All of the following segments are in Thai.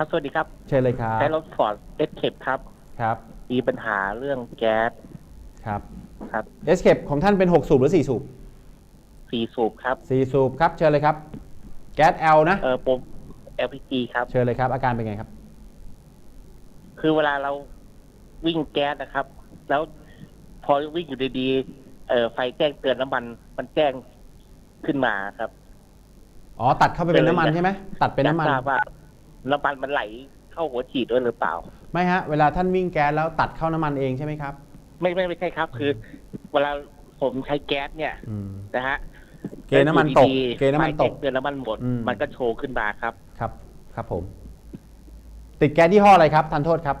ครับสวัสดีครับเชิญเลยครับใช้รถฟอร์ดเอสเคปครับ ครับ มีปัญหาเรื่องแก๊สครับครับเอสเคปของท่านเป็น 6 สูบหรือ 4 สูบสี่สูบครับ4 สูบครับ เชิญเลยครับ แก๊ส L นะ เออปม LPG ครับ เชิญเลยครับ อาการเป็นไงครับ คือเวลาเราวิ่งแก๊สนะครับ แล้วพอวิ่งอยู่ดีๆเออไฟแจ้งเตือนน้ำมันมันแจ้งขึ้นมาครับ อ๋อ ตัดเข้าไปเป็นน้ำมันใช่ไหมตัดเป็นน้ำมัน อยากทราบว่า น้ำมันมันไหลเข้าหัวฉีดด้วยหรือเปล่า ไม่ฮะ เวลาท่านวิ่งแก๊สแล้วตัดเข้าน้ำมันเองใช่ไหมครับ ไม่ไม่ไม่ใช่ครับ คือ เวลาผมใช้แก๊สเนี่ยอืม นะฮะเกณฑ์น้ำมันตกอยู่ดีๆเกณฑ์น้ำมันตกไฟแจ้งเตือนน้ำมันหมด อืม มันก็โชว์ขึ้นมาครับ ครับ ครับผม ติดแก๊สยี่ห้ออะไรครับทันโทษครับ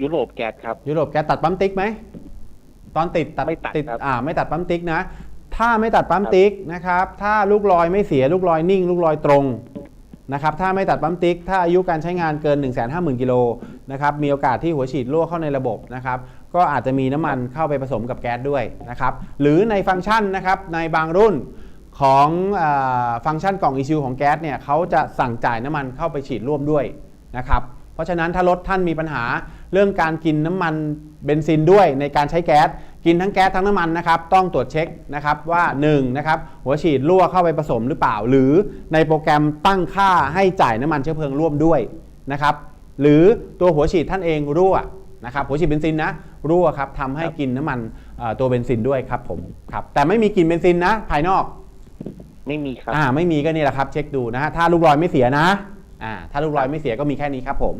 ยุโรปแก๊สครับ ยุโรปแก๊สตัดปั๊มติ๊กไหม ตอนติดตัดไม่ตัดครับ อ่า ไม่ตัดปั๊มติ๊กนะ ถ้าไม่ตัดปั๊มติ๊กนะครับ ถ้าลูกลอยไม่เสียลูกลอยนิ่ง ลูกลอยตรง นะครับถ้าไม่ตัดปั๊มติ๊ก ถ้าอายุการใช้งานเกิน 1 5 0 0 0 0 กิโลนะครับมีโอกาสที่หัวฉีดรั่วเข้าในระบบนะครับก็อาจจะมีน้ำมันเข้าไปผสมกับแก๊สด้วยนะครับหรือในฟังก์ชันนะครับในบางรุ่นของอฟังก์ชันกล่องอีชิวของแก๊สเนี่ยเขาจะสั่งจ่ายน้ำมันเข้าไปฉีดร่วมด้วยนะครับ ราะฉะนั้นถ้ารถท่านมีปัญหาเรื่องการกินน้ำมันเบนซินด้วยในการใช้แก๊สกินทั้งแก๊สทั้งน้ำมันนะครับ ต้องตรวจเช็คนะครับว่า1นะครับหัวฉีดรั่วเข้าไปผสมหรือเปล่า หรือในโปรแกรมตั้งค่าให้จ่ายน้ำมันเชื้อเพลิงร่วมด้วยนะครับหรือตัวหัวฉีดท่านเองรั่วนะครับหัวฉีดเบนซินนะรั่วครับทำให้กินน้ำมันเอ่อตัวเบนซินด้วยครับผมครับแต่ไม่มีกลิ่นเบนซินนะ ภายนอก ไม่มีครับอ่าไม่มีก็นี่แหละครับ เช็คดูนะฮะถ้าลูกลอยไม่เสียนะอ่า ถ้าลูกลอยไม่เสียก็มีแค่นี้ครับผม